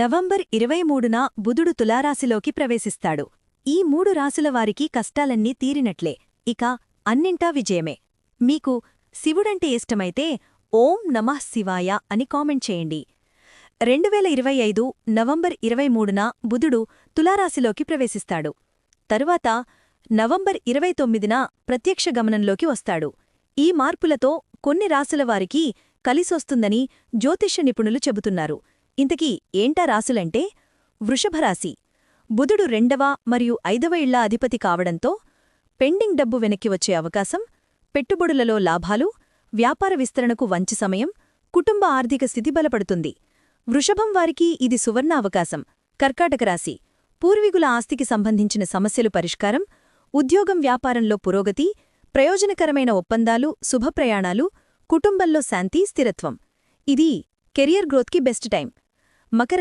November ఇరవై మూడున బుధుడు తులారాశిలోకి ప్రవేశిస్తాడు. ఈ మూడు రాశుల వారికి కష్టాలన్నీ తీరినట్లే. ఇక అన్నింటా విజయమే. మీకు శివుడంటే ఇష్టమైతే ఓం నమః శివాయ అని కామెంట్ చేయండి. రెండువేల ఇరవై ఐదు నవంబర్ ఇరవై మూడున బుధుడు తులారాశిలోకి ప్రవేశిస్తాడు. తరువాత నవంబర్ ఇరవై తొమ్మిదిన ప్రత్యక్ష గమనంలోకి వస్తాడు. ఈ మార్పులతో కొన్ని రాశుల వారికి కలిసొస్తుందని జ్యోతిష్య నిపుణులు చెబుతున్నారు. ఇంతకీ ఏంటా రాసులంటే? వృషభరాశి బుధుడు రెండవ మరియు ఐదవ ఇళ్ళ అధిపతి కావడంతో పెండింగ్ డబ్బు వెనక్కి వచ్చే అవకాశం పెట్టుబడులలో లాభాలు వ్యాపార విస్తరణకు వంచి సమయం కుటుంబ ఆర్థిక స్థితి బలపడుతుంది. వృషభం వారికి ఇది సువర్ణ అవకాశం. కర్కాటక రాశి. పూర్వీకుల ఆస్తికి సంబంధించిన సమస్యలు పరిష్కారం ఉద్యోగం వ్యాపారంలో పురోగతి ప్రయోజనకరమైన ఒప్పందాలు శుభప్రయాణాలు కుటుంబంలో శాంతి స్థిరత్వం. ఇది కెరియర్ గ్రోత్కి బెస్ట్ టైం. மகர